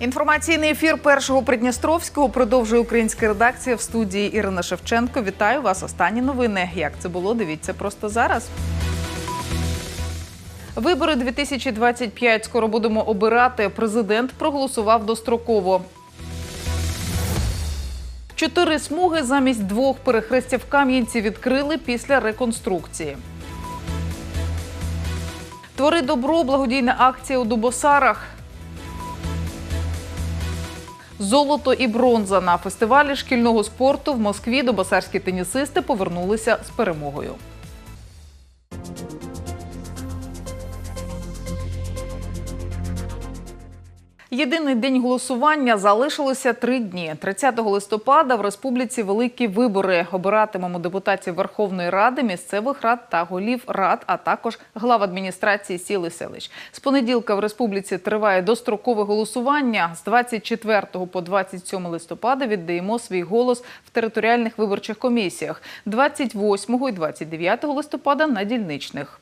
Інформаційний ефір першого Придністровського продовжує українська редакція в студії Ірина Шевченко. Вітаю вас. Останні новини. Як це було? Дивіться просто зараз. Вибори 2025 скоро будемо обирати. Президент проголосував достроково. Чотири смуги замість двох перехрестя в Кам'янці відкрили після реконструкції. Твори добро, благодійна акція у Дубосарах. Золото і бронза на фестивалі шкільного спорту в Москві добасарські тенісисти повернулися з перемогою. Єдиний день голосування залишилося три дні. 30 листопада в республіці великі вибори. Обиратимемо депутатів Верховної Ради, місцевих рад та голів рад, а також глав адміністрації сіл і селищ. З понеділка в республіці триває дострокове голосування. З 24 по 27 листопада віддаємо свій голос в територіальних виборчих комісіях. 28 і 29 листопада на дільничних.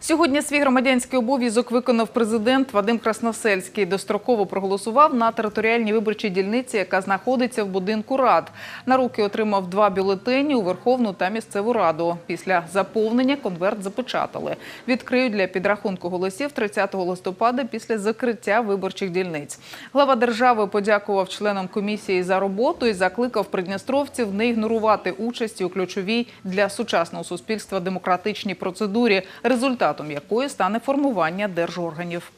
Сьогодні свій громадянський обов'язок виконав президент Вадим Красносельський. Достроково проголосував на територіальній виборчій дільниці, яка знаходиться в будинку рад. На руки отримав два бюлетені у Верховну та місцеву раду. Після заповнення конверт запечатали. Відкриють для підрахунку голосів 30 листопада після закриття виборчих дільниць. Глава держави подякував членам комісії за роботу і закликав придністровців не ігнорувати участі у ключовій для сучасного суспільства демократичній процедурі. Результатом якої стане формування держорганів.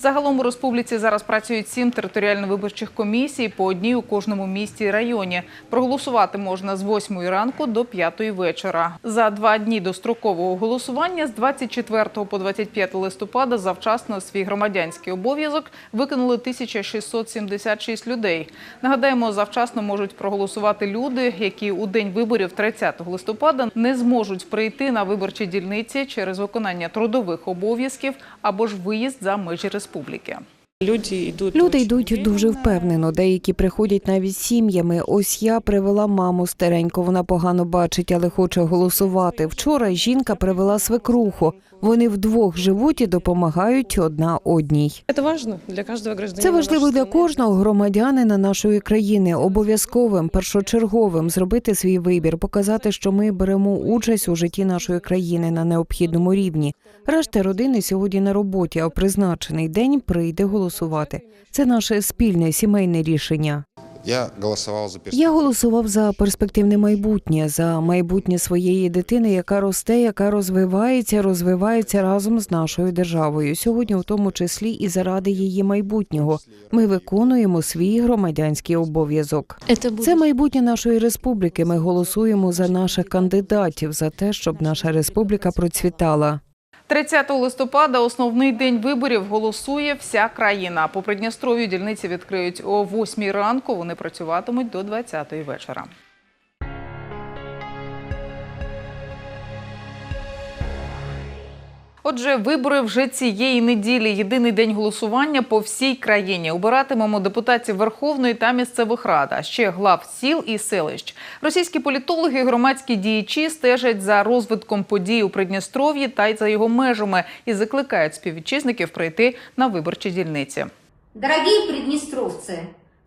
Загалом у республіці зараз працюють сім територіально-виборчих комісій по одній у кожному місті і районі. Проголосувати можна з 8 ранку до 5 вечора. За два дні до строкового голосування з 24 по 25 листопада завчасно свій громадянський обов'язок виконали 1676 людей. Нагадаємо, завчасно можуть проголосувати люди, які у день виборів 30 листопада не зможуть прийти на виборчі дільниці через виконання трудових обов'язків або ж виїзд за межі республіки. Люди йдуть Люди йдуть дуже впевнено. Деякі приходять навіть сім'ями. Ось я привела маму стареньку. Вона погано бачить, але хоче голосувати. Вчора жінка привела свекруху. Вони вдвох живуть і допомагають одна одній. Це важливо для кожного громадянина. Нашої країни. Обов'язковим, першочерговим зробити свій вибір, показати, що ми беремо участь у житті нашої країни на необхідному рівні. Решта родини сьогодні на роботі, а в призначений день прийде голосувати. Це наше спільне сімейне рішення. Я голосовал за Я голосував за перспективне майбутнє, за майбутнє своєї дитини, яка росте, яка розвивається, розвивається разом з нашою державою. Сьогодні, у тому числі, і заради її майбутнього, ми виконуємо свій громадянський обов'язок. Це майбутнє нашої республіки. Ми голосуємо за наших кандидатів за те, щоб наша республіка процвітала. 30 листопада основний день виборів голосує вся країна. По Придністров'ю дільниці відкриють о 8 ранку. Вони працюватимуть до 20 вечора. Отже, вибори вже цієї неділі. Єдиний день голосування по всій країні. Обиратимемо депутатів Верховної та місцевих рад, а ще глав сіл і селищ. Російські політологи, і громадські діячі стежать за розвитком подій у Придністров'ї та й за його межами і закликають співвітчизників прийти на виборчі дільниці. Дорогі придністровці,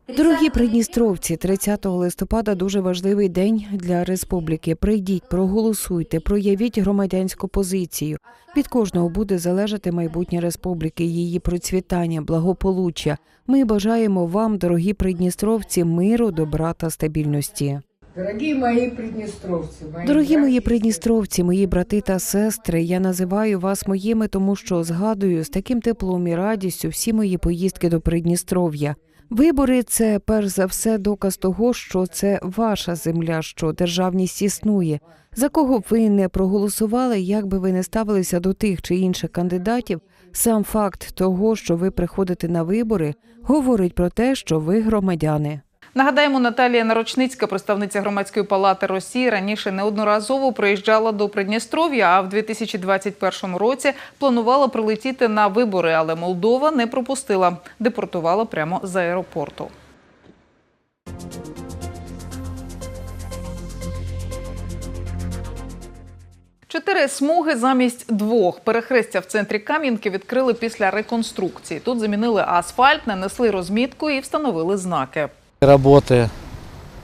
Дорогі придністровці, 30 листопада дуже важливий день для республіки. Прийдіть, проголосуйте, проявіть громадянську позицію. Від кожного буде залежати майбутнє республіки, її процвітання, благополуччя. Ми бажаємо вам, дорогі придністровці, миру, добра та стабільності. Дорогі мої придністровці, мої Дорогі мої придністровці, мої брати та сестри, я називаю вас моїми, тому що згадую з таким теплом і радістю всі мої поїздки до Придністров'я. Вибори це перш за все доказ того, що це ваша земля, що державність існує. За кого б ви не проголосували, як би ви не ставилися до тих чи інших кандидатів, сам факт того, що ви приходите на вибори, говорить про те, що ви громадяни. Нагадаємо, Наталія Нарочницька, представниця громадської палати Росії, раніше неодноразово приїжджала до Придністров'я, а в 2021 році планувала прилетіти на вибори, але Молдова не пропустила, депортувала прямо з аеропорту. Чотири смуги замість двох. Перехрестя в центрі Кам'янки відкрили після реконструкції. Тут замінили асфальт, нанесли розмітку і встановили знаки. Роботи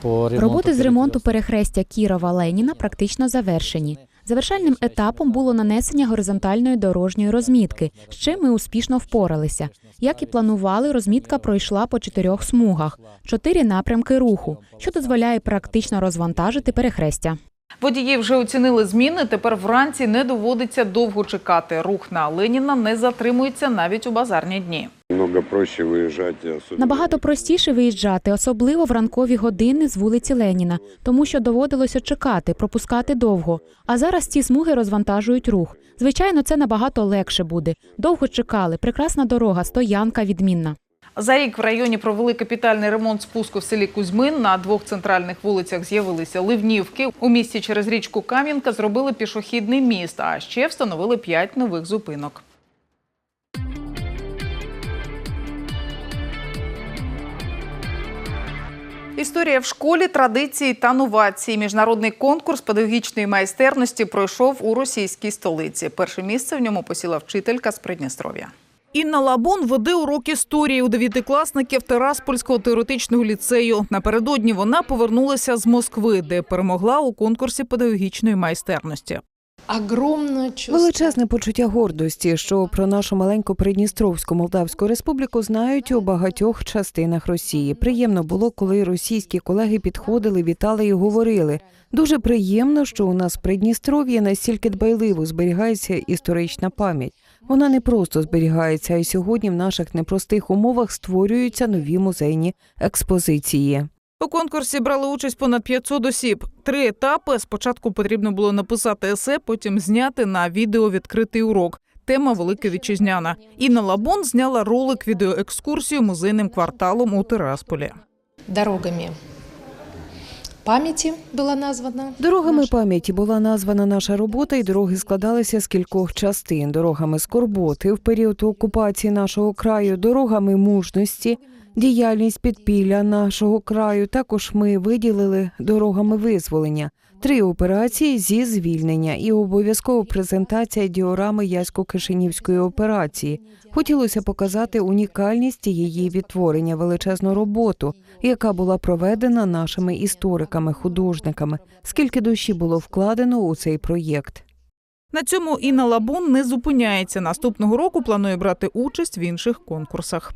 по ремонту. Роботи з ремонту перехрестя Кірова Леніна практично завершені. Завершальним етапом було нанесення горизонтальної дорожньої розмітки, з чим ми успішно впоралися. Як і планували, розмітка пройшла по чотирьох смугах, чотири напрямки руху, що дозволяє практично розвантажити перехрестя. Водії вже оцінили зміни. Тепер вранці не доводиться довго чекати. Рух на Леніна не затримується навіть у базарні дні. Намного проще выезжать. Особенно... Набагато простіше виїжджати, особливо в ранкові години з вулиці Леніна, тому що доводилося чекати, пропускати довго. А зараз ці смуги розвантажують рух. Звичайно, це набагато легше буде. Довго чекали, прекрасна дорога, стоянка відмінна. За рік в районі провели капітальний ремонт спуску в селі Кузьмин. На двох центральних вулицях з'явилися ливнівки. У місті через річку Кам'янка зробили пішохідний міст, а ще встановили п'ять нових зупинок. Історія в школі, традиції та новації. Міжнародний конкурс педагогічної майстерності пройшов у російській столиці. Перше місце в ньому посіла вчителька з Придністров'я. Інна Лабон веде урок історії у дев'ятикласників Тераспольського теоретичного ліцею. Напередодні вона повернулася з Москви, де перемогла у конкурсі педагогічної майстерності. Величезне почуття гордості, що про нашу маленьку Придністровську Молдавську республіку знають у багатьох частинах Росії. Приємно було, коли російські колеги підходили, вітали і говорили. Дуже приємно, що у нас в Придністров'ї настільки дбайливо зберігається історична пам'ять. Вона не просто зберігається, а й сьогодні в наших непростих умовах створюються нові музейні експозиції. У конкурсі брали участь понад 500 осіб. Три етапи. Спочатку потрібно було написати есе, потім зняти на відео відкритий урок. Тема Велика Вітчизняна. Інна Лабон зняла ролик відеоекскурсію музейним кварталом у Тирасполі. Дорогами памяти была названа. Дорогами пам'яті була названа наша робота, і дороги складалися з кількох частин: дорогами скорботи в період окупації нашого краю, дорогами мужності, діяльність підпілля нашого краю. Також ми виділили дорогами визволення. Три операції зі звільнення і обов'язкова презентація діорами Ясько-Кишинівської операції. Хотілося показати унікальність її відтворення, величезну роботу, яка була проведена нашими істориками, художниками. Скільки душі було вкладено у цей проєкт. На цьому Інна Лабун не зупиняється. Наступного року планує брати участь в інших конкурсах.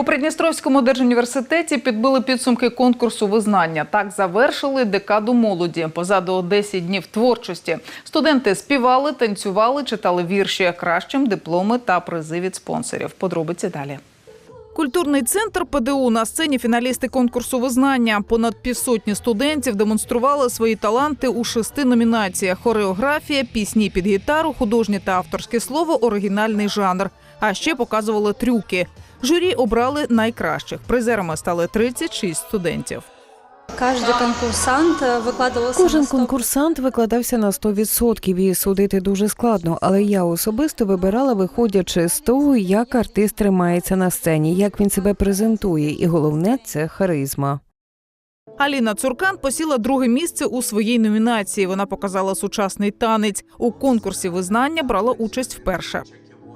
У Придністровському держуніверситеті підбили підсумки конкурсу визнання. Так завершили декаду молоді. Позаду 10 днів творчості. Студенти співали, танцювали, читали вірші. Кращим дипломи та призи від спонсорів. Подробиці далі. Культурний центр ПДУ на сцені фіналісти конкурсу визнання. Понад півсотні студентів демонстрували свої таланти у шести номінаціях: хореографія, пісні під гітару, художнє та авторське слово, оригінальний жанр. А ще показували трюки. Журі обрали найкращих. Призерами стали 36 студентів. Каждый конкурсант э, выкладывался Кожен на 100%. конкурсант викладався на 100% і судити дуже складно, але я особисто вибирала, виходячи з того, як артист тримається на сцені, як він себе презентує, і головне це харизма. Аліна Цуркан посіла друге місце у своїй номінації. Вона показала сучасний танець. У конкурсі визнання брала участь вперше.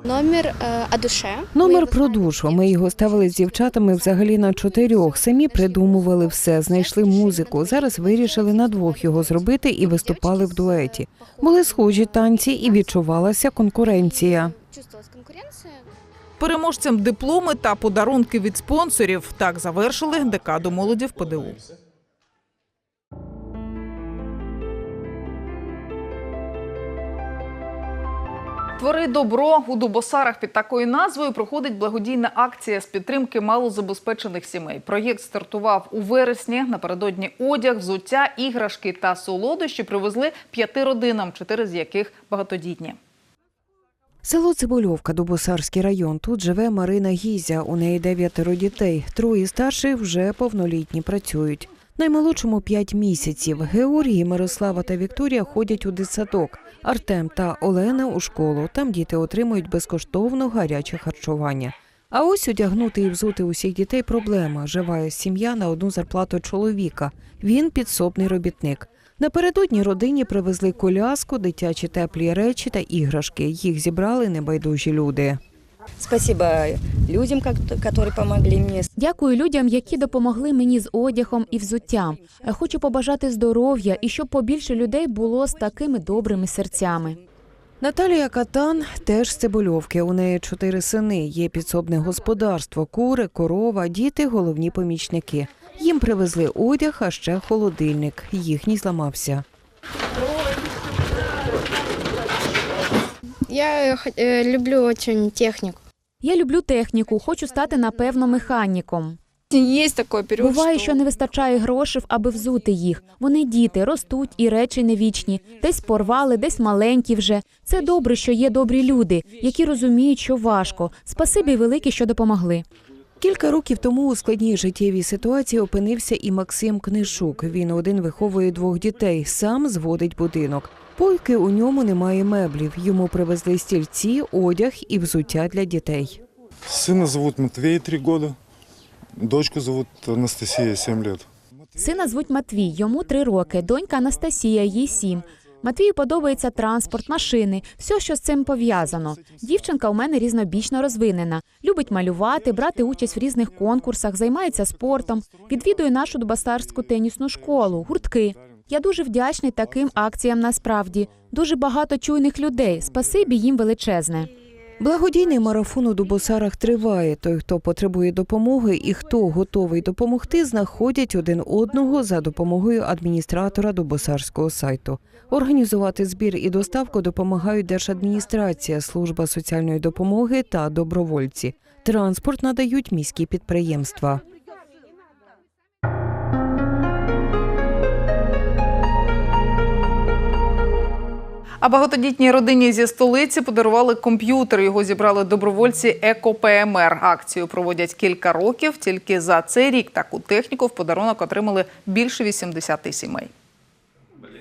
Номер э, о душе. Номер про душу. Ми його ставили з дівчатами взагалі на чотирьох. Самі придумували все, знайшли музику. Зараз вирішили на двох його зробити і виступали в дуеті. Були схожі танці і відчувалася конкуренція. Переможцям дипломи та подарунки від спонсорів. Так завершили декаду молоді в ПДУ. Твори добро у Дубосарах під такою назвою проходить благодійна акція з підтримки малозабезпечених сімей. Проєкт стартував у вересні. Напередодні одяг, взуття, іграшки та солодощі привезли п'яти родинам, чотири з яких багатодітні. Село Цибульовка, Дубосарський район. Тут живе Марина Гізя. У неї дев'ятеро дітей. Троє старших вже повнолітні працюють. Наймолодшому п'ять місяців. Георгій, Мирослава та Вікторія ходять у дитсадок. Артем та Олена у школу. Там діти отримують безкоштовно гаряче харчування. А ось одягнути і взути усіх дітей проблема. Жива сім'я на одну зарплату чоловіка. Він підсобний робітник. Напередодні родині привезли коляску, дитячі теплі речі та іграшки. Їх зібрали небайдужі люди. Спасибо людям, как- которые помогли мне. Дякую людям, які допомогли мені з одягом і взуттям. Е, Хочу побажати здоров'я і щоб побільше людей було з такими добрими серцями. Наталія Катан теж з Цибульовки. У неї чотири сини. Є підсобне господарство, кури, корова, діти головні помічники. Їм привезли одяг, а ще холодильник. Їхній зламався. Я э, люблю очень техніку. Я люблю техніку, хочу стати напевно механіком. Є такий період, Буває, що не вистачає грошей, аби взути їх. Вони діти, ростуть і речі не вічні. Десь порвали, десь маленькі вже. Це добре, що є добрі люди, які розуміють, що важко. Спасибі велике, що допомогли. Кілька років тому у складній життєвій ситуації опинився і Максим Книшук. Він один виховує двох дітей, сам зводить будинок. Поки у ньому немає меблів. Йому привезли стільці, одяг і взуття для дітей. Сына зовут Матвей, три года. Дочку зовут Анастасия, 7 лет. Сина звуть Матвій, йому три роки. Донька Анастасія, їй сім. Матвію подобається транспорт, машини, все, що з цим пов'язано. Дівчинка у мене різнобічно розвинена. Любить малювати, брати участь в різних конкурсах, займається спортом, відвідує нашу дубасарську тенісну школу, гуртки. Я дуже вдячний таким акціям насправді. Дуже багато чуйних людей. Спасибі їм величезне. Благодійний марафон у Дубосарах триває. Той, хто потребує допомоги і хто готовий допомогти, знаходять один одного за допомогою адміністратора Дубосарського сайту. Організувати збір і доставку допомагають Держадміністрація, служба соціальної допомоги та добровольці. Транспорт надають міські підприємства. А багатодітній родині зі столиці подарували комп'ютер. Його зібрали добровольці «Еко-ПМР». Акцію проводять кілька років. Тільки за цей рік таку техніку в подарунок отримали більше 80 сімей.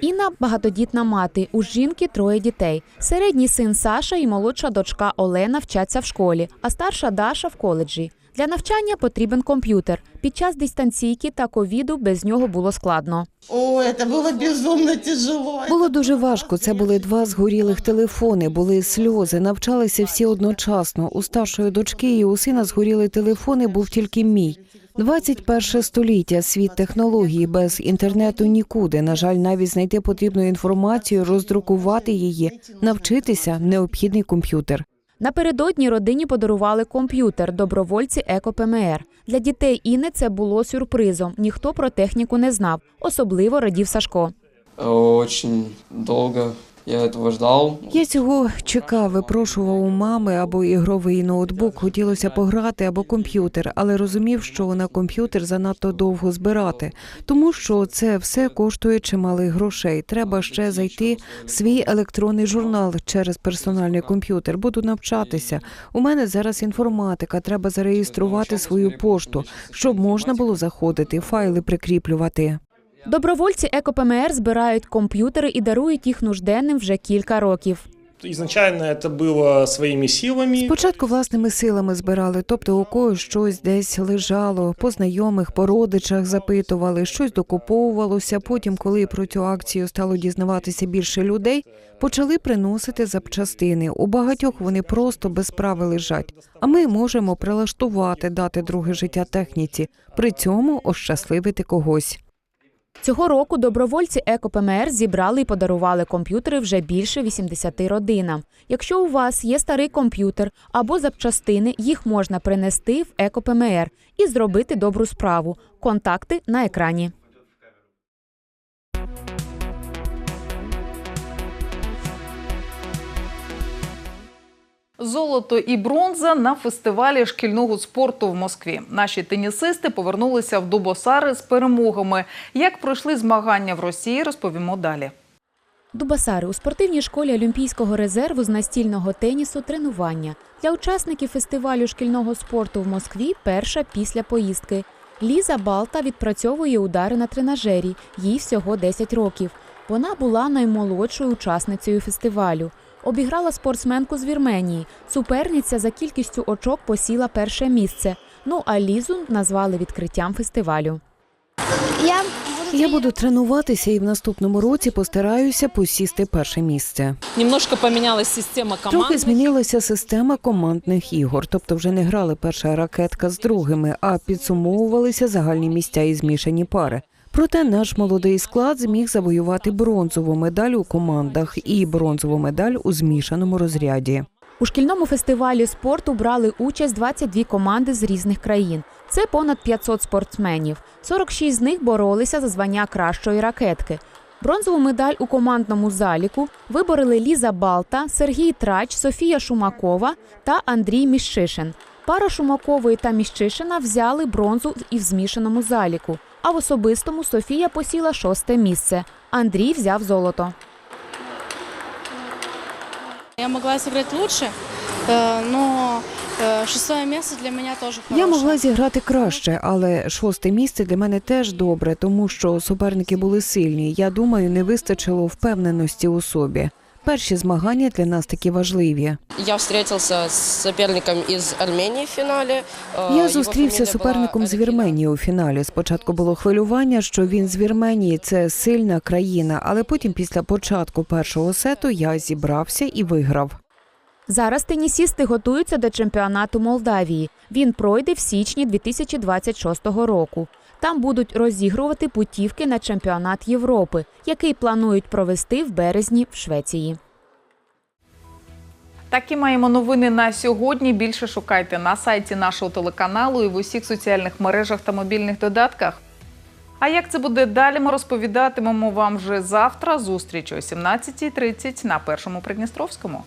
Інна багатодітна мати. У жінки троє дітей. Середній син Саша і молодша дочка Олена вчаться в школі, а старша Даша в коледжі. Для навчання потрібен комп'ютер. Під час дистанційки та ковіду без нього було складно. О, это было безумно тяжело. Було дуже важко. Це були два згорілих телефони, були сльози. Навчалися всі одночасно. У старшої дочки і у сина згоріли телефони. Був тільки мій. 21 століття, світ технології без інтернету нікуди. На жаль, навіть знайти потрібну інформацію, роздрукувати її, навчитися необхідний комп'ютер. Напередодні родині подарували комп'ютер добровольці «Еко-ПМР». Для дітей Іни це було сюрпризом. Ніхто про техніку не знав. Особливо радів Сашко. Дуже долго я этого ждал. Я цього чекав, випрошував у мами або ігровий ноутбук. Хотілося пограти або комп'ютер, але розумів, що на комп'ютер занадто довго збирати, тому що це все коштує чималих грошей. Треба ще зайти в свій електронний журнал через персональний комп'ютер. Буду навчатися. У мене зараз інформатика. Треба зареєструвати свою пошту, щоб можна було заходити, файли прикріплювати. Добровольці «Еко-ПМР» збирають комп'ютери і дарують їх нужденним вже кілька років. Изначально это было своими силами. Спочатку власними силами збирали, тобто у когось щось десь лежало, по знайомих, по родичах запитували, щось докуповувалося. Потім, коли про цю акцію стало дізнаватися більше людей, почали приносити запчастини. У багатьох вони просто без справи лежать. А ми можемо прилаштувати, дати друге життя техніці, при цьому ощасливити когось. Цього року добровольці «Еко-ПМР» зібрали і подарували комп'ютери вже більше 80 родинам. Якщо у вас є старий комп'ютер або запчастини, їх можна принести в «Еко-ПМР» і зробити добру справу. Контакти на екрані. Золото і бронза на фестивалі шкільного спорту в Москві. Наші тенісисти повернулися в Дубосари з перемогами. Як пройшли змагання в Росії, розповімо далі. Дубасари у спортивній школі Олімпійського резерву з настільного тенісу тренування. Для учасників фестивалю шкільного спорту в Москві перша після поїздки. Ліза Балта відпрацьовує удари на тренажері. Їй всього 10 років. Вона була наймолодшою учасницею фестивалю. Обіграла спортсменку з Вірменії. Суперниця за кількістю очок посіла перше місце. Ну а Лізу назвали відкриттям фестивалю. Я Я буду тренуватися і в наступному році постараюся посісти перше місце. Немножко поменялась система команд. Трохи змінилася система командних ігор, тобто вже не грали перша ракетка з другими, а підсумовувалися загальні місця і змішані пари. Проте наш молодий склад зміг завоювати бронзову медаль у командах і бронзову медаль у змішаному розряді. У шкільному фестивалі спорту брали участь 22 команди з різних країн. Це понад 500 спортсменів. 46 з них боролися за звання кращої ракетки. Бронзову медаль у командному заліку виборили Ліза Балта, Сергій Трач, Софія Шумакова та Андрій Міщишин. Пара Шумакової та Міщишина взяли бронзу і в змішаному заліку. А в особистому Софія посіла шосте місце. Андрій взяв золото. Я могла сыграть лучше, э, но э, шестое место для меня тоже хорошее. Я могла зіграти краще, але шосте місце для мене теж добре, тому що суперники були сильні. Я думаю, не вистачило впевненості у собі. Перші змагання для нас такі важливі. Я зустрівся з суперником із Арменії в финале. Э, Я зустрівся з суперником з Вірменії у фіналі. Спочатку було хвилювання, що він з Вірменії це сильна країна, але потім, після початку першого сету, я зібрався і виграв. Зараз тенісісти готуються до чемпіонату Молдавії. Він пройде в січні 2026 року. Там будуть розігрувати путівки на чемпіонат Європи, який планують провести в березні в Швеції. Такі маємо новини на сьогодні. Більше шукайте на сайті нашого телеканалу і в усіх соціальних мережах та мобільних додатках. А як це буде далі, ми розповідатимемо вам вже завтра. Зустріч о 17.30 на першому Придністровському.